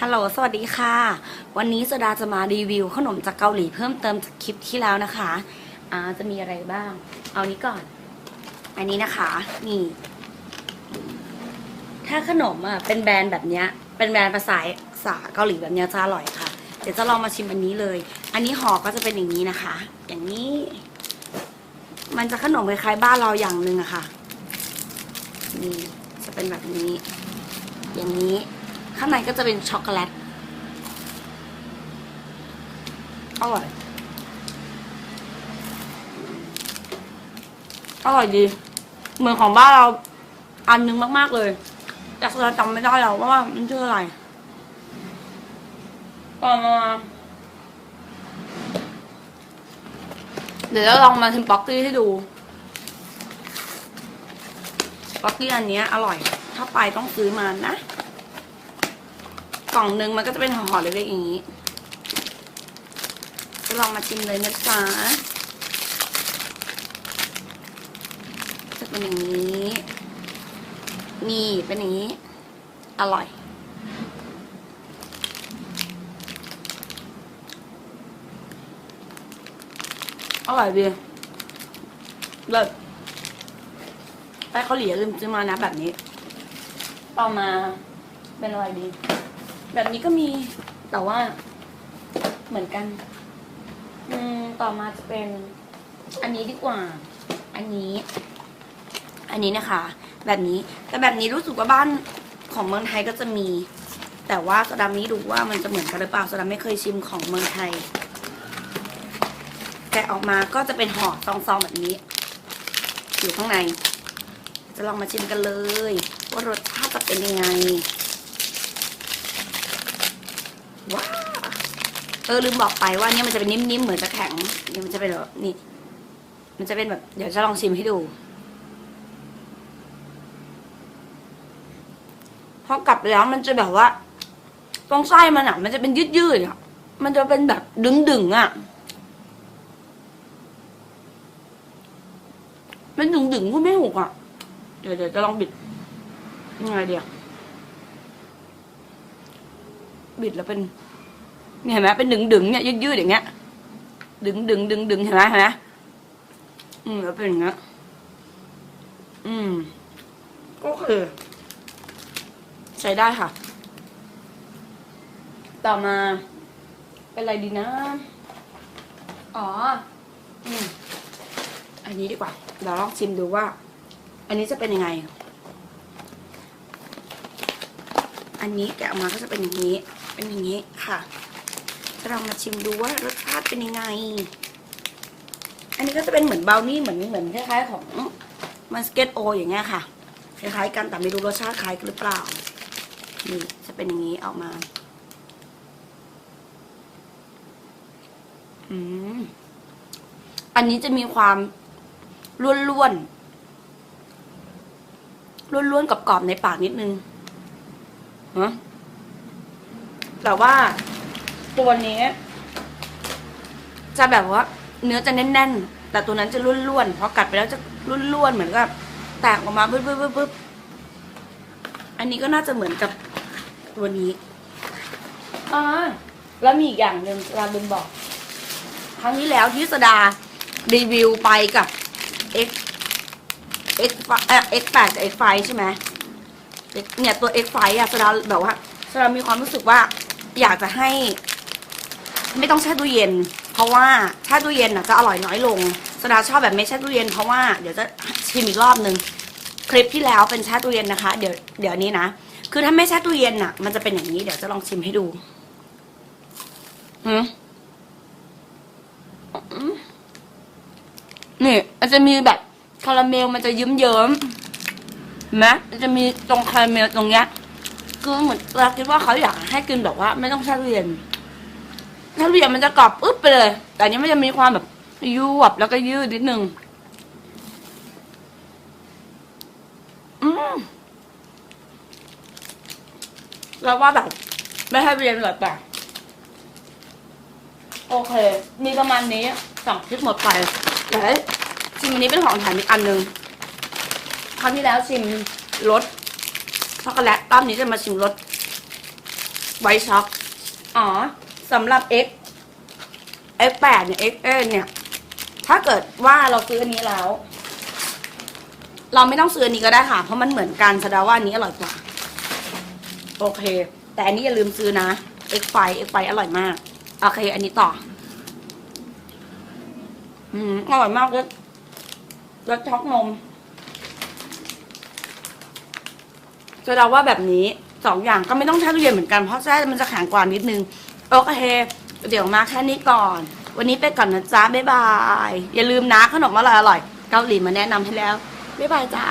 ฮัลโหล สวัสดีค่ะ วันนี้โซดาจะมารีวิวขนมจากเกาหลีเพิ่มเติมจากคลิปที่แล้วนะคะ อ่า จะมีอะไรบ้าง เอานี้ก่อน อันนี้นะคะ นี่ ถ้าขนมอะ เป็นแบรนด์แบบเนี้ย เป็นแบรนด์ภาษาภาเกาหลีแบบเนี้ยจะอร่อยค่ะ เดี๋ยวจะลองมาชิมอันนี้เลย อันนี้ห่อก็จะเป็นอย่างนี้นะคะ อย่างนี้ มันจะขนมคล้ายๆบ้านเราอย่างหนึ่งอะค่ะ นี่ จะเป็นแบบนี้ อย่างนี้ ข้างในก็จะเป็นช็อกโกแลต อร่อย อร่อยดี เหมือนของบ้านเราอันนึงมาก ๆ เลย แต่เราจำไม่ได้แล้วว่ามันชื่ออะไรต่อมาเดี๋ยวเราลองมาชิมป๊อกกี้ให้ดู ป๊อกกี้อันนี้อร่อย ถ้าไปต้องซื้อมานะ กล่องหนึ่งมันก็จะเป็นห่อๆเล็กๆอย่างนี้ จะลองมาชิมเลยนะจ๊ะจะเป็นอย่างนี้ นี่เป็นอย่างนี้ อร่อยอร่อยดีเลิศไปเกาหลีอย่าลืมซื้อมานะแบบนี้ ต่อมาเป็นอะไรดี แบบนี้ก็มีแต่ว่าเหมือนกัน อืมต่อมาจะเป็น อันนี้ดีกว่า อันนี้ อันนี้นะคะ แบบนี้แต่แบบนี้รู้สึกว่าบ้านของเมืองไทยก็จะมี แต่ว่าสดาไม่รู้ว่ามันจะเหมือนกันหรือเปล่าสดาไม่เคยชิมของเมืองไทยแกะออกมาก็จะเป็นห่อซองๆแบบนี้ อยู่ข้างใน จะลองมาชิมกันเลย ว่ารสชาติจะเป็นยังไง ว้าเออลืมบอกไปว่าเนี่ยมันจะเป็นนิ่มๆเหมือนจะแข็งเนี่ยมันจะเป็นแบบนี่ มันจะเป็นแบบเดี๋ยวจะลองชิมให้ดูพอกลับไปแล้วมันจะแบบว่าตรงไส้มันอะ มันจะเป็นยืดๆอะ มันจะเป็นแบบดึงๆอะ มันดึงๆก็ไม่ถูกอะ เดี๋ยวเดี๋ยวจะลองบิดยังไงเดี๋ยว บิดแล้วเป็นเนี่ยเห็นไหมเป็นดึงดึงๆเนี่ยยืดๆอย่างเงี้ย ดึงดึงดึงดึงเห็นไหมเห็นไหมอืมแล้วเป็นอย่างเงี้ยอืมก็คือใช้ได้ค่ะ ต่อมา เป็นอะไรดีนะ อ๋อ อืมอันนี้ดีกว่า เราลองชิมดูว่า อันนี้จะเป็นยังไง อันนี้แกะออกมาก็จะเป็นอย่างนี้ เป็นอย่างนี้ค่ะจะลองมาชิมดูว่ารสชาติเป็นยังไง อันนี้ก็จะเป็นเหมือนเบลนี่เหมือนเหมือนคล้ายๆของมันสเก็ตโอ อย่างเงี้ยค่ะ คล้ายๆกันแต่ไม่รู้รสชาติคล้ายกันหรือเปล่า นี่จะเป็นอย่างนี้ออกมา อืม อันนี้จะมีความล้วนล้วนล้วนล้วนๆกรอบๆในปากนิดนึงฮะ แต่ว่าตัวนี้ จะแบบว่าเนื้อจะแน่นๆ แต่ตัวนั้นจะล้วนๆพอกัดไปแล้วจะล้วนๆเหมือนกับแตกออกมาปึ๊บปึ๊บปึ๊บปึ๊บอันนี้ก็น่าจะเหมือนกับตัวนี้อ่าแล้วมีอีกอย่างหนึ่งเราลืมบอก ครั้งที่แล้วที่สดารีวิวไปกับ X X เอ่อ X แปดกับ X ไฟใช่ไหม X เนี่ยตัว X ไฟอะสดาแบบว่าสดามีความรู้สึกว่า อยากจะให้ ไม่ต้องแช่ตู้เย็น เพราะว่าแช่ตู้เย็นอะจะอร่อยน้อยลงสดาชอบแบบไม่แช่ตู้เย็นเพราะว่าเดี๋ยวจะชิมอีกรอบนึงคลิปที่แล้วเป็นแช่ตู้เย็นนะคะ เดี๋ยวเดี๋ยวนี้นะคือถ้าไม่แช่ตู้เย็นอะมันจะเป็นอย่างนี้เดี๋ยวจะลองชิมให้ดูหืมนี่มันจะมีแบบคาราเมลมันจะยิ้มเยิ้มนไหมมันจะมีตรงคาราเมลตรงเนี้ย คือเหมือนเราคิดว่าเขาอยากให้กินแบบว่า ไม่ต้องแช่ตู้เย็นแช่ตู้เย็นมันจะกรอบอึ๊บไปเลย แต่อันนี้มันจะมีความแบบยวบแล้วก็ยืดนิดนึงอืมแล้วว่าแบบไม่ให้เรียนเลยแต่โอเค มีประมาณนี้สองคลิปหมดไปเดี๋ยวชิมอันนี้เป็นของแถมอีกอันหนึ่งครั้งที่แล้วชิมรส ช็อกโกแลตรอบนี้จะมาชิมรสไวช็อก อ๋อสำหรับ X X8 เนี่ย XN เนี่ย ถ้าเกิดว่าเราซื้ออันนี้แล้ว เราไม่ต้องซื้ออันนี้ก็ได้ค่ะ เพราะมันเหมือนกันแสดงว่าอันนี้อร่อยกว่า โอเค แต่อันนี้อย่าลืมซื้อนะ X5 X5 อร่อยมาก โอเค อันนี้ต่อ อืม อร่อยมากเลยรสช็อกนม จะเดาว่าแบบนี้สองอย่างก็ไม่ต้องแช่ตู้เย็นเหมือนกันเพราะแช่มันจะแข็งกว่านิดนึงโอเคเดี๋ยวมาแค่นี้ก่อน วันนี้ไปก่อนนะจ๊ะบ๊ายบาย อย่าลืมนะขนมอร่อยอร่อยเกาหลีมาแนะนำให้แล้วบ๊ายบายจ้า